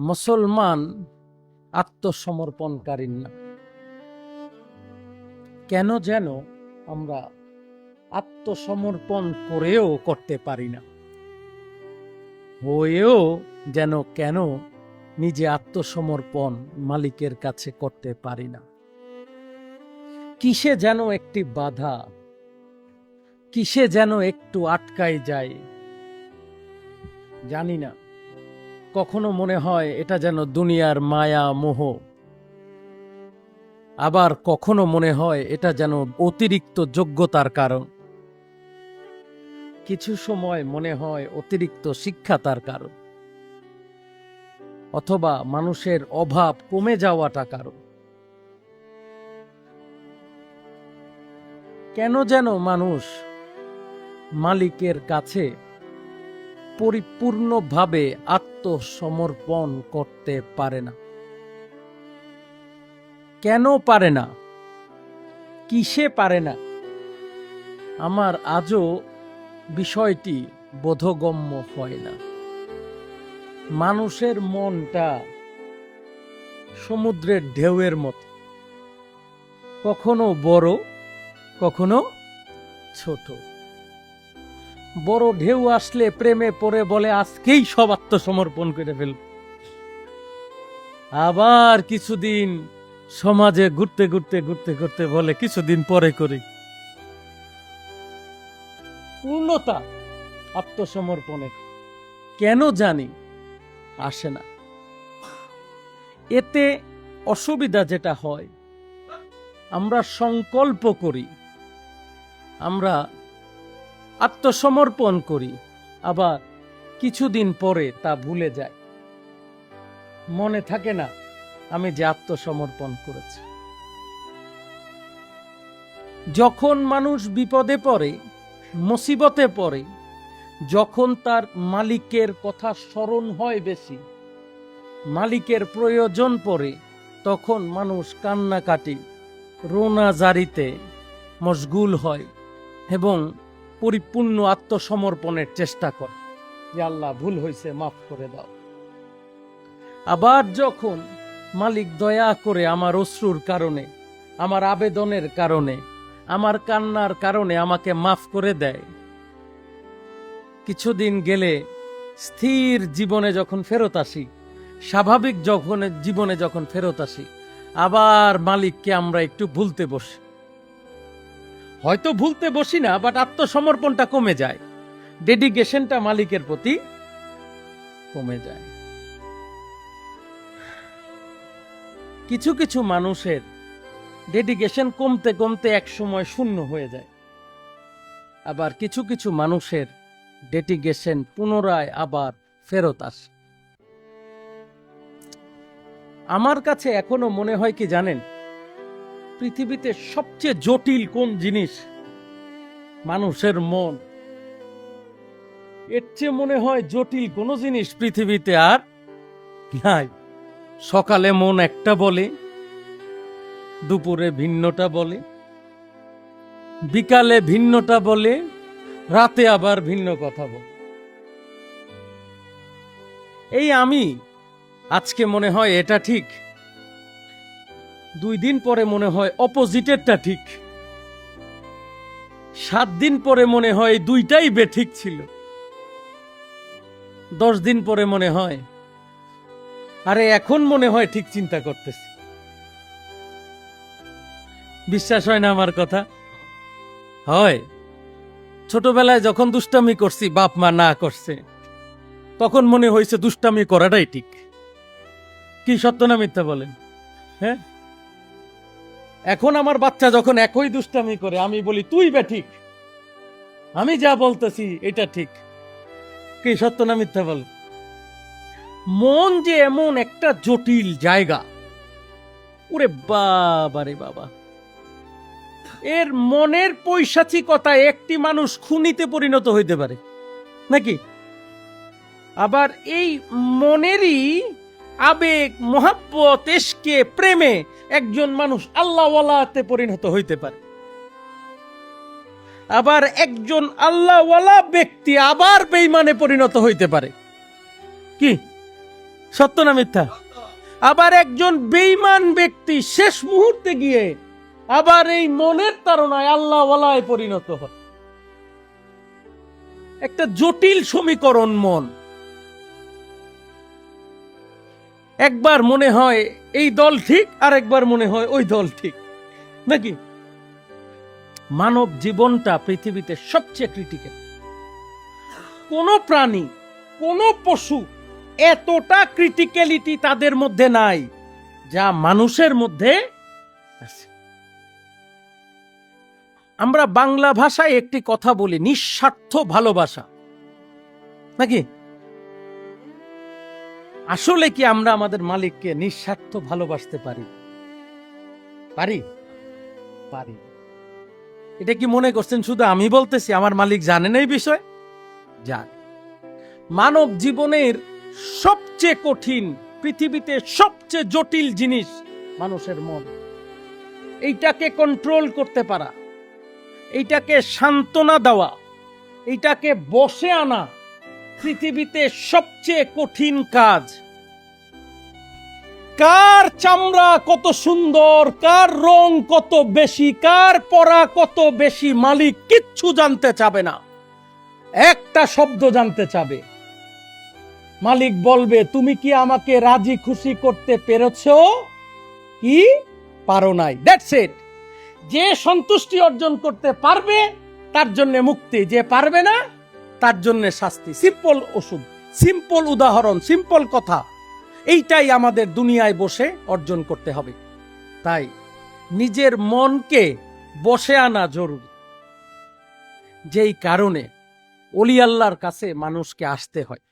মুসলমান আত্মসমর্পণকারী না। কেন যেন আমরা আত্মসমর্পণ করেও করতে পারি না। হয়েও যেন কেন নিজে আত্মসমর্পণ মালিকের কাছে করতে পারি না। কিসে যেন একটি বাধা, কিসে যেন একটু আটকাই যায়, জানি না। কখনো মনে হয় এটা যেন দুনিয়ার মায়া মোহ। আবার কখনো মনে হয় এটা যেন অতিরিক্ত যোগ্যতার কারণ। কিছু সময় মনে হয় অতিরিক্ত শিক্ষা তার কারণ। অথবা মানুষের অভাব কমে যাওয়াটা কারণ। কেন যেন মানুষ মালিকের কাছে পরিপূর্ণভাবে আত্মসমর্পণ করতে পারে না। কেন পারে না? কিসে পারে না? আমার আজও বিষয়টি বোধগম্য হয় না। মানুষের মনটা সমুদ্রের ঢেউয়ের মতো। কখনো বড়, কখনো ছোট। বড় ঢেউ আসলে প্রেমে পড়ে বলে, আজকেই সব আত্মসমর্পণ করে ফেল আবার কিছুদিন সমাজে ঘুরতে ঘুরতে ঘুরতে ঘুরতে বলে, কিছুদিন পরে করি। পূর্ণতা আত্মসমর্পণের কেন জানি আসে না। এতে অসুবিধা যেটা হয়, আমরা সংকল্প করি, আমরা আত্মসমর্পণ করি, আবার কিছুদিন পরে তা ভুলে যায়। মনে থাকে না, আমি যে আত্মসমর্পণ করেছি। যখন মানুষ বিপদে পড়ে, মুসিবতে পড়ে, যখন তার মালিকের কথা স্মরণ হয় বেশি, মালিকের প্রয়োজন পড়ে, তখন মানুষ কান্নাকাটি রোনা জারিতে মশগুল হয় এবং পরিপূর্ণ আত্মসমর্পণের চেষ্টা করে। যে আল্লাহ ভুল হয়েছে মাফ করে দাও। আবার যখন মালিক দয়া করে আমার অশ্রুর কারণে, আমার আবেদনের কারণে, আমার কান্নার কারণে আমাকে মাফ করে দেয়, কিছুদিন গেলে স্থির জীবনে যখন ফেরত আসি, স্বাভাবিক যখন জীবনে যখন ফেরত আসি, আবার মালিককে আমরা একটু ভুলতে বসি। হয়তো ভুলতে বসি না বাট আত্মসমর্পণটা কমে যায়। ডেডিকেশনটা মালিকের প্রতি কমে যায়। কিছু কিছু মানুষের ডেডিকেশন কমতে কমতে এক সময় শূন্য হয়ে যায়। আবার কিছু কিছু মানুষের ডেডিকেশন পুনরায় আবার ফেরত আসে। আমার কাছে এখনও মনে হয় কি জানেন? পৃথিবীতে সবচেয়ে জটিল কোন জিনিস? মানুষের মন। এর চেয়ে মনে হয় জটিল কোনো জিনিস পৃথিবীতে আর নাই। সকালে মন একটা বলে, দুপুরে ভিন্নটা বলে, বিকালে ভিন্নটা বলে, রাতে আবার ভিন্ন কথা বলে। এই আমি, আজকে মনে হয় এটা ঠিক। দুই দিন পরে মনে হয় অপোজিটেরটা ঠিক। সাত দিন পরে মনে হয় দুইটাই বেঠিক ছিল। দশ দিন পরে মনে হয়, আরে এখন মনে হয় ঠিক চিন্তা করতেছি। বিশ্বাস হয় না আমার কথা? হয়। ছোটবেলায় যখন দুষ্টামি করছি, বাপ মা না করছে, তখন মনে হয়েছে দুষ্টামি করাটাই ঠিক। কি সত্য না মিথ্যা বলেন? হ্যাঁ? এখন আমার বাচ্চা যখন একই দুষ্টামি করে, আমি বলি, তুই বে ঠিক। আমি যা বলতেছি, এটা ঠিক। কি সত্য না মিথ্যা বল? মন যে এমন একটা জটিল জায়গা, ওরে বাবা রে বাবা। এর মনের পৈশাচিকতা একটি মানুষ খুনিতে পরিণত হইতে পারে, নাকি? আবার এই মনেরই আবেগ, মহাব্বত এসকে প্রেমে একজন মানুষ আল্লাহওয়ালাতে পরিণত হইতে পারে। আবার একজন আল্লাহওয়ালা ব্যক্তি আবার বেইমানে পরিণত হইতে পারে। কি? সত্য না মিথ্যা? আবার একজন বেইমান ব্যক্তি শেষ মুহূর্তে গিয়ে আবার এই মনের তারণায় আল্লাহ ওয়ালায় পরিণত হয়। একটা জটিল সমীকরণ মন। একবার মনে হয় এই দল ঠিক আর একবার মনে হয় ওই দল ঠিক। নাকি? মানব জীবনটা পৃথিবীতে সবচেয়ে ক্রিটিক্যাল কোন প্রাণী, কোন পশু এতটা ক্রিটিক্যালিটি তাদের মধ্যে নাই, যা মানুষের মধ্যে আমরা বাংলা ভাষায় একটি কথা বলি, নিঃস্বার্থ ভালোবাসা। নাকি? আসলে কি আমরা আমাদের মালিককে নিঃস্বার্থ ভালোবাসতে পারি? পারি? পারি। এটা কি মনে করছেন শুধু আমি বলতেছি? আমার মালিক জানেন এই বিষয়? যান মানব জীবনের সবচেয়ে কঠিন, পৃথিবীতে সবচেয়ে জটিল জিনিস মানুষের মন। এইটাকে কন্ট্রোল করতে পারা। এইটাকে সান্ত্বনা দেওয়া। এইটাকে বসে আনা। পৃথিবীতে সবচেয়ে কঠিন কাজ। কার চামড়া কত সুন্দর, কার রং কত বেশি, কার পরা কত বেশি মালিক কিচ্ছু জানতে চাবে না। একটা শব্দ জানতে চাবে। মালিক বলবে, তুমি কি আমাকে রাজি খুশি করতে পেরেছ? কি? পারো নাই। দ্যাটস ইট যে সন্তুষ্টি অর্জন করতে পারবে, তার জন্য মুক্তি। যে পারবে না তার জন্য শাস্তি। সিম্পল ওষুধ সিম্পল উদাহরণ সিম্পল কথা। এইটাই আমাদের দুনিয়ায় বসে অর্জন করতে হবে। তাই নিজের মনকে বসে আনা জরুরি। যেই কারণে অলি আল্লাহর কাছে মানুষকে আসতে হয়।